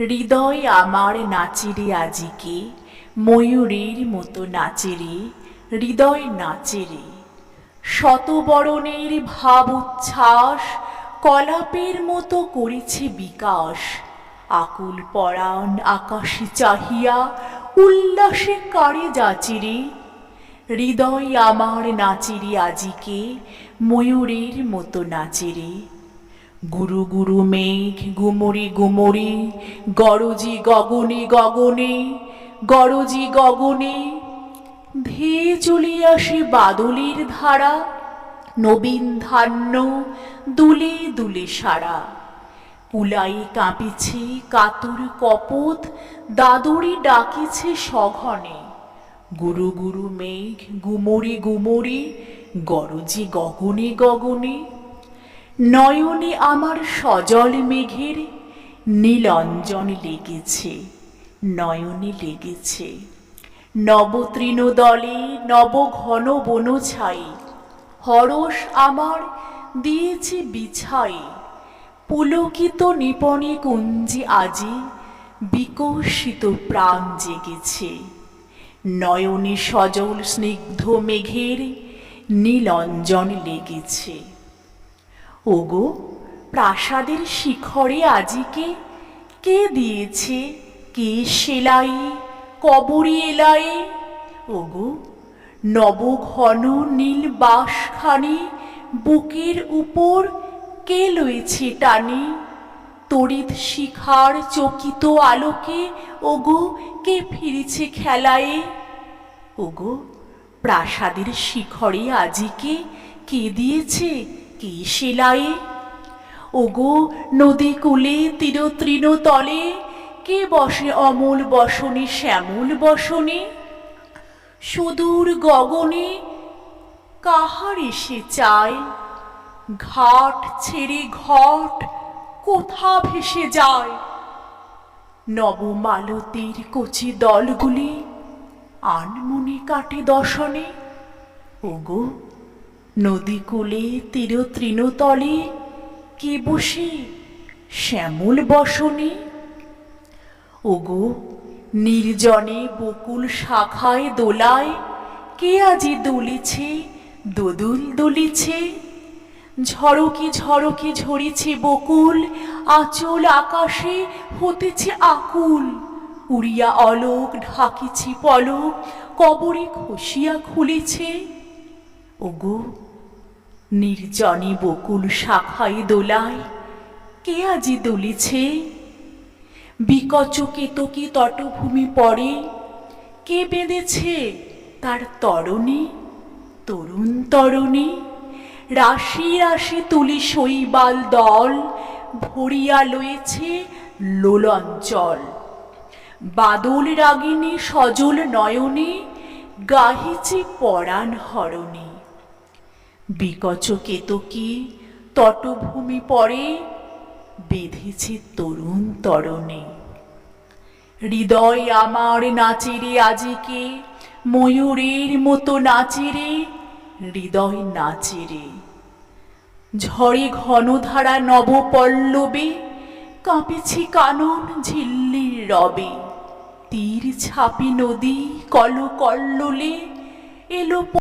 হৃদয় আমার নাচেরে আজিকে, ময়ূরের মতো নাচেরে, হৃদয় নাচেরে। শতবরণের ভাব উচ্ছ্বাস কলাপের মতো করেছে বিকাশ। আকুল পরাণ আকাশে চাহিয়া উল্লাসে কারে যাচিরে। হৃদয় আমার নাচেরে আজিকে, ময়ূরের মতো নাচেরে। গুরু গুরু মেঘ, গুমরি গুমরি, গরজি গগনে গগনে, গরজি গগনে ধেয়ে চলে আসে বাদলের ধারা, নবীন ধান্য দুলে দুলে সারা। পুলাই কাঁপিছে কাতুর কপত, দাদুরি ডাকিছে সঘনে। গুরু গুরু মেঘ, গুমরি গুমরি, গরজি গগনে গগনে নয়নে আমার সজল মেঘের নীলঞ্জন লেগেছে, নয়নে লেগেছে। নবতৃণ দলে নব ঘন বন ছাই হরস আমার দিয়েছে বিছাই। পুলকিত নিপনে কুঞ্জে আজি বিকশিত প্রাণ জেগেছে। নয়নে সজল স্নিগ্ধ মেঘের নীলঞ্জন লেগেছে। ওগো, প্রাসাদের শিখরে আজিকে কে দিয়েছে? কে সেলাই? কবরী এলাই? ওগো, নবঘন নীল বাসখানি বুকের উপর কে লয়েছে টানি? তড়িৎ শিখার চকিত আলোকে ওগো, কে ফিরেছে খেলায়ে? ওগো, প্রাসাদের শিখরে আজিকে কে দিয়েছে? কে সেলায়ে ওগো, নদী কূলে তীর তৃণ তলে, কে বসে অমল বসনে, শ্যামল বসনে? সুদূর গগনে, কাহার এসে চায়? ঘাট ছেড়ে ঘট, কোথা ভেসে যায়? নবমালতীর কচি দলগুলি, আনমনে কাটে দশনে। ওগো নদী কূলে তীর তৃণতলে কে বসে শ্যামল বসনে? ওগো, নির্জনে বকুল শাখায় দোলায় কে আজি দুলিছে, দোদুল দুলিছে? ঝড়কি ঝড়কি ঝরিছে বকুল, আঁচল আকাশে হতেছে আকুল। উড়িয়া অলোক ঢাকিছে পলক, কবরে খসিয়া খুলেছে। ওগো, নির্জনে বকুল শাখায় দোলায় কে আজি দুলিছে? বিকচ কেতকী তটভূমি পড়ে? কে বেঁধেছে তার তরণে? তরুণ তরণী, রাশি রাশি তুলি শৈবাল দল ভরিয়া লয়েছে লোলঞ্চল। বাদল রাগিনী সজল নয়নে, গাহিছে পরাণ হরণে। বিকচ কেতকী তটভূমি পরে বেঁধেছে তরুণ তরণে। হৃদয় আমার নাচেরে আজিকে, ময়ূরের মতো নাচিরে, হৃদয় নাচিরে। ঝড়ে ঘনধারা নবপল্লবে কাঁপেছে কানন ঝিল্লির রবে। তীর ছাপি নদী কল কল্লোলে এলো